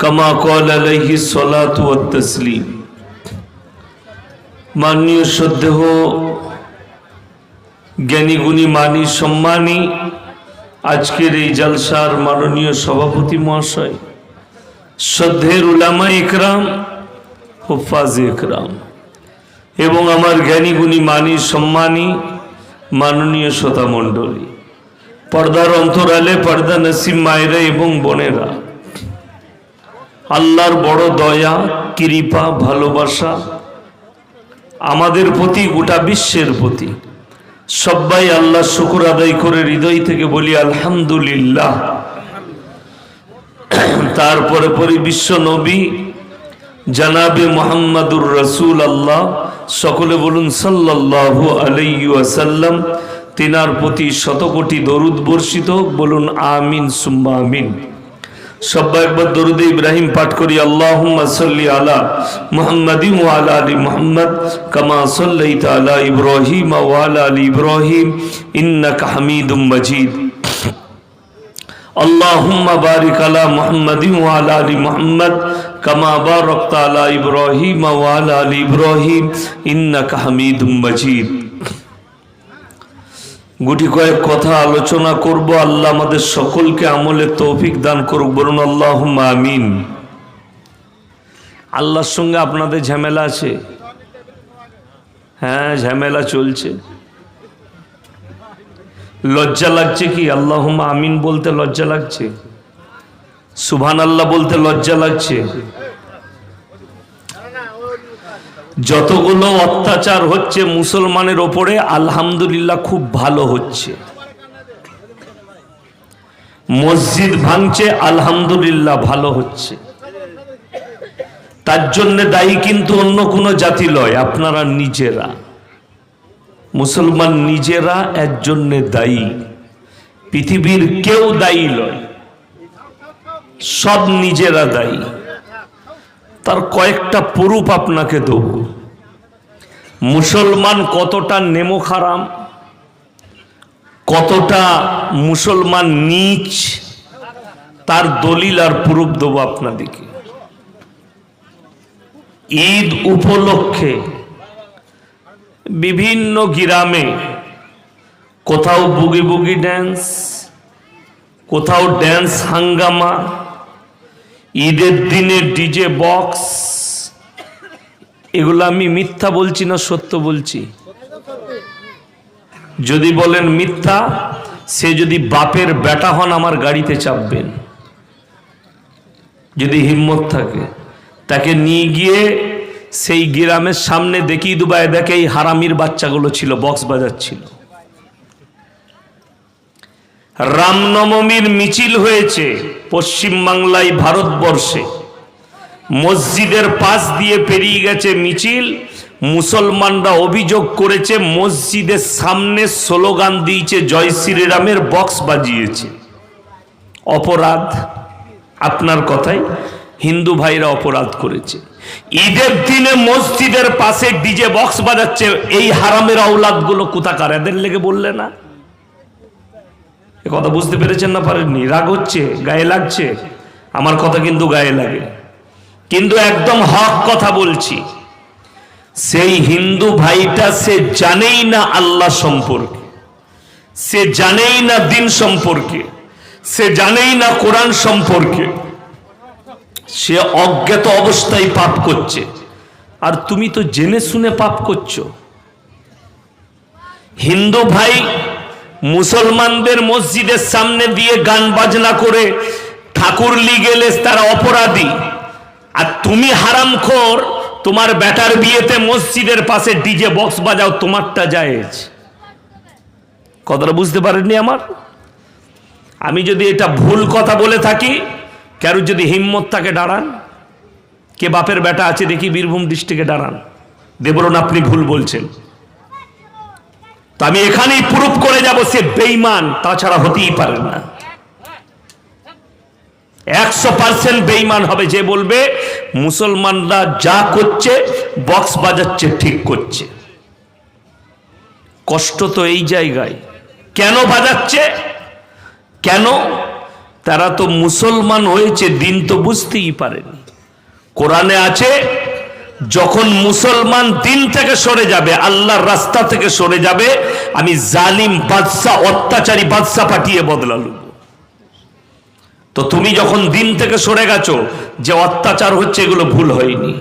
কামা কল আলহি সলাত তসলিম। মাননীয় সদ্দেহ জ্ঞানীগুণী মানি সম্মানী, আজকের এই জালসার মাননীয় সভাপতি মহাশয় শ্রদ্ধের উলামা ইকরাম হুফাজ ইকরাম এবং আমার জ্ঞানীগুণী মানি সম্মানী মাননীয় শ্রোতামণ্ডলী, পর্দার অন্তরালে পর্দা নসিম মায়েরা এবং বোনেরা আল্লাহর বড় দয়া, কৃপা, ভালোবাসা আমাদের প্রতি, গোটা বিশ্বের প্রতি। সবাই আল্লাহ শুকুর আদায় করে হৃদয় থেকে বলি, আলহামদুলিল্লাহ। তারপরে পরে বিশ্ব নবী, জানাবে মোহাম্মদুর রসুল আল্লাহ সকলে বলুন, সাল্লাল্লাহু আলাইহি ওয়াসাল্লাম। তিনার প্রতি শতকোটি দরুদ বর্ষিত, বলুন, আমিন, সুম্মা আমিন। সবাই একবার দরুদ ইব্রাহিম পাঠ করি, আল্লাহুম্মা সাল্লি আলা মুহাম্মাদি ওয়া আলা আলি মুহাম্মদ কামা সাল্লাইতা আলা ইব্রাহিম ওয়া আলা আলি ইব্রাহিম ইন্নাকা হামিদুম মাজিদ। আল্লাহুম্মা ইব্রাহিম ইব্রাহিম ইন্নাকা হামিদুম মাজিদ। গুটি কয়েক কথা আলোচনা করব। আল্লাহ আমাদের সকলকে আমলে তৌফিক দান করুক। বলুন আল্লাহ আমিন। আল্লাহর সঙ্গে আপনাদের ঝামেলা আছে? হ্যাঁ ঝামেলা চলছে। লজ্জা লাগছে কি? আল্লাহ আমিন বলতে লজ্জা লাগছে? সুভান আল্লাহ বলতে লজ্জা লাগছে? যতগুলো অত্যাচার হচ্ছে মুসলমানের ওপরে, আলহামদুলিল্লাহ খুব ভালো হচ্ছে। মসজিদ ভাঙছে, আলহামদুলিল্লাহ ভালো হচ্ছে। তার জন্য দায়ী কিন্তু অন্য কোনো জাতি লয়, আপনারা নিজেরা। মুসলমান নিজেরা এর জন্যে দায়ী। পৃথিবীর কেউ দায়ী লয়, সব নিজেরা দায়ী। তার কয়েকটা প্রুফ আপনাকে দেব। মুসলমান কতটা নেমো খারাম, কতটা মুসলমান নিচ, তার দলিল আর প্রুফ দেবো আপনাদেরকে ঈদ উপলক্ষে বিভিন্ন গ্রামে কোথাও বুগি বুগি ড্যান্স কোথাও ড্যান্স হাঙ্গামা ঈদের দিনে ডিজে বক্স এগুলো আমি মিথ্যা বলছি না, সত্য বলছি। যদি বলেন মিথ্যা, সে যদি বাপের বেটা হন, আমার গাড়িতে চাপবেন। যদি হিম্মত থাকে, তাকে নিয়ে গিয়ে সেই গ্রামের সামনে দেখিয়ে দুবাই দেখে এই হারামির বাচ্চাগুলো ছিল বক্স বাজাচ্ছিল। রামনবমীর মিছিল হয়েছে পশ্চিমবাংলায় ভারতবর্ষে। মসজিদের পাশ দিয়ে পেরিয়ে গেছে মিছিল। মুসলমানরা অভিযোগ করেছে, মসজিদের সামনে স্লোগান দিয়েছে, জয় শ্রীরামের বক্স বাজিয়েছে। অপরাধ, আপনার কথাই, হিন্দু ভাইরা অপরাধ করেছে। ঈদের দিনে মসজিদের পাশে ডিজে বক্স বাজাচ্ছে, এই হারামেরগুলো কোথাকার? এদের লেগে বললে না? এ কথা বুঝতে পেরেছেন না পারেননি? রাগ হচ্ছে, গায়ে লাগছে। আমার কথা কিন্তু গায়ে লাগে। কিন্তু একদম হক কথা বলছি। সেই হিন্দু ভাইটা সে জানেই না আল্লাহ সম্পর্কে। সে জানেই না দিন সম্পর্কে। সে জানেই না কোরআন সম্পর্কে। সে অজ্ঞাত অবস্থায় পাপ করছে। আর তুমি তো জেনে শুনে পাপ করছ। হিন্দু ভাই মুসলমানদের মসজিদের সামনে দিয়ে গান বাজনা করে ঠাকুর গেলে তারা অপরাধী। আর তুমি হারামখোর, তোমার বেটার বিয়েতে মসজিদের পাশে ডিজে বক্স বাজাও, তোমারটা জায়েজ। কথাটা বুঝতে পারেননি আমার? আমি যদি এটা ভুল কথা বলে থাকি কারোর যদি হিম্মত থাকে দাঁড়ান কে বাপের বেটা আছে দেখি বীরভূম ডিস্ট্রিক্টে দাঁড়ান দেবরন আপনি ভুল বলছেন। তো আমি এখানেই প্রুফ করে যাব সে বেইমান তাছাড়া হতেই পারে না। একশো পার্সেন্ট বেইমান হবে, যে বলবে, মুসলমানরা যা করছে, বক্স বাজাচ্ছে, ঠিক করছে। কষ্ট তো এই জায়গায়। কেন বাজাচ্ছে? কেন? তারা তো মুসলমান হয়েছে, দিন তো বুঝতেই পারেনি। কোরআনে আছে যখন মুসলমান দিন থেকে সরে যাবে, আল্লাহর রাস্তা থেকে সরে যাবে, আমি জালিম বাদশা, অত্যাচারী বাদশা পাঠিয়ে বদলাল। তো তুমি যখন দিন থেকে সরে গেছো, যে অত্যাচার হচ্ছে এগুলো ভুল হয়নি।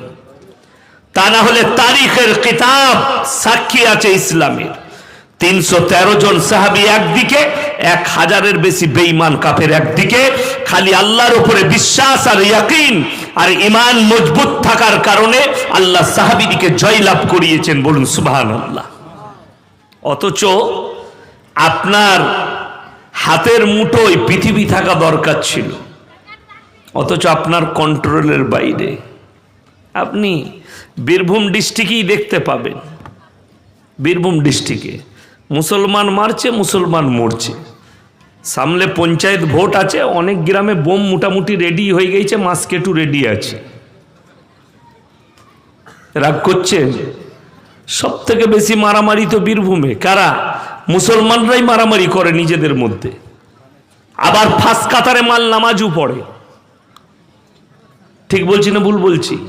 তা না হলে তারিখের কিতাব সাক্ষী আছে ইসলামের। তিনশো তেরো জন সাহাবি একদিকে, এক হাজারের বেশি বেঈমান কাফের একদিকে। খালি আল্লাহর উপরে বিশ্বাস আর ইয়াকিন আর ইমান মজবুত থাকার কারণে আল্লাহ সাহাবিদিকে জয়লাভ করিয়েছেন বলুন সুবাহান আল্লাহ অথচ আপনার হাতের মুঠোয় পৃথিবী থাকা দরকার ছিল। অথচ আপনার কন্ট্রোলের বাইরে। আপনি বীরভূম ডিস্ট্রিক্টই দেখতে পাবেন। বীরভূম ডিস্ট্রিক্টে মুসলমান মারছে, মুসলমান মরছে। সামনে পঞ্চায়েত ভোট আছে, অনেক গ্রামে বোম মোটামুটি রেডি হয়ে গেছে, মাস্কেটু রেডি আছে। রাগ করছেন সব থেকে বেশি মারামারি তো বীরভূমে। কারা? মুসলমানরাই মারামারি করে নিজেদের মধ্যে। আবার ফাঁস কাতারে মাল নামাজও পড়ে। ঠিক বলছি না ভুল বলছি?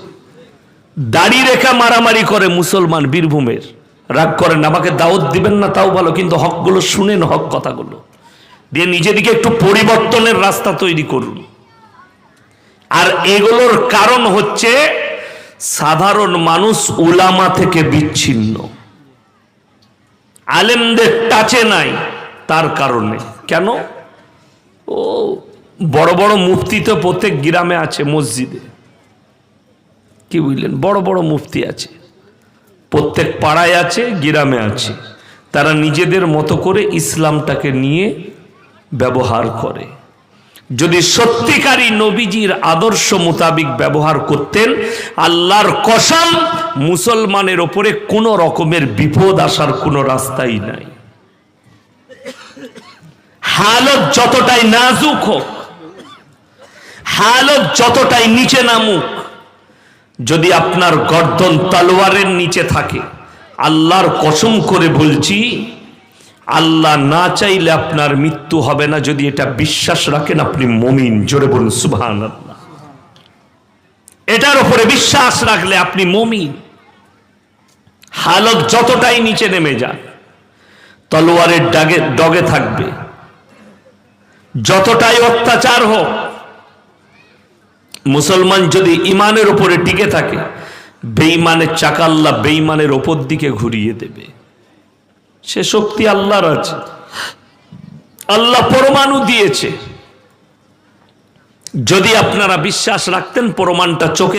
দাড়ি রেখা মারামারি করে মুসলমান বীরভূমের। রাগ করেন, আমাকে দাওয়াত দিবেন না, তাও ভালো, কিন্তু হকগুলো শুনেন, হক কথাগুলো। দিয়ে নিজেদিকে একটু পরিবর্তনের রাস্তা তৈরি করুন। আর এগুলোর কারণ হচ্ছে, সাধারণ মানুষ উলামা থেকে বিচ্ছিন্ন। আলেমদের টাচে নাই, তার কারণে। কেন? ও, বড় বড় মুফতি তো প্রত্যেক গ্রামে আছে, মসজিদে। কি বুঝলেন? বড় বড় মুফতি আছে। প্রত্যেক পাড়ায় আছে, গ্রামে আছে। তারা নিজেদের মতো করে ইসলামটাকে নিয়ে ব্যবহার করে। যদি সত্যিকারী নবীজির আদর্শ মোতাবিক ব্যবহার করতেন, আল্লাহর কসম মুসলমানের ওপরে কোনো রকমের বিপদ আসার কোনো রাস্তাই নাই। হালত যতটাই নাজুক হোক, হালত যতটাই নিচে নামুক যদি আপনার গর্দন তলোয়ারের নিচে থাকে, আল্লাহর কসম করে বলছি, আল্লাহ না চাইলে আপনার মৃত্যু হবে না যদি এটা বিশ্বাস রাখেন আপনি মমিন। জোরে বলুন সুবহান এটার উপরে বিশ্বাস রাখলে আপনি মমিন। হালত যতটাই নিচে নেমে যান তলোয়ারের ডাগে ডগে থাকবে। যতটাই অত্যাচার হোক মুসলমান যদি ইমানের উপরে টিকে থাকে বেইমানের চাকা আল্লাহ বেইমানের ওপর দিকে ঘুরিয়ে দেবে। সে শক্তি আল্লাহর আছে। আল্লাহ পরমাণু দিয়েছে। যদি আপনারা বিশ্বাস রাখতেন, পরমাণটা চোখে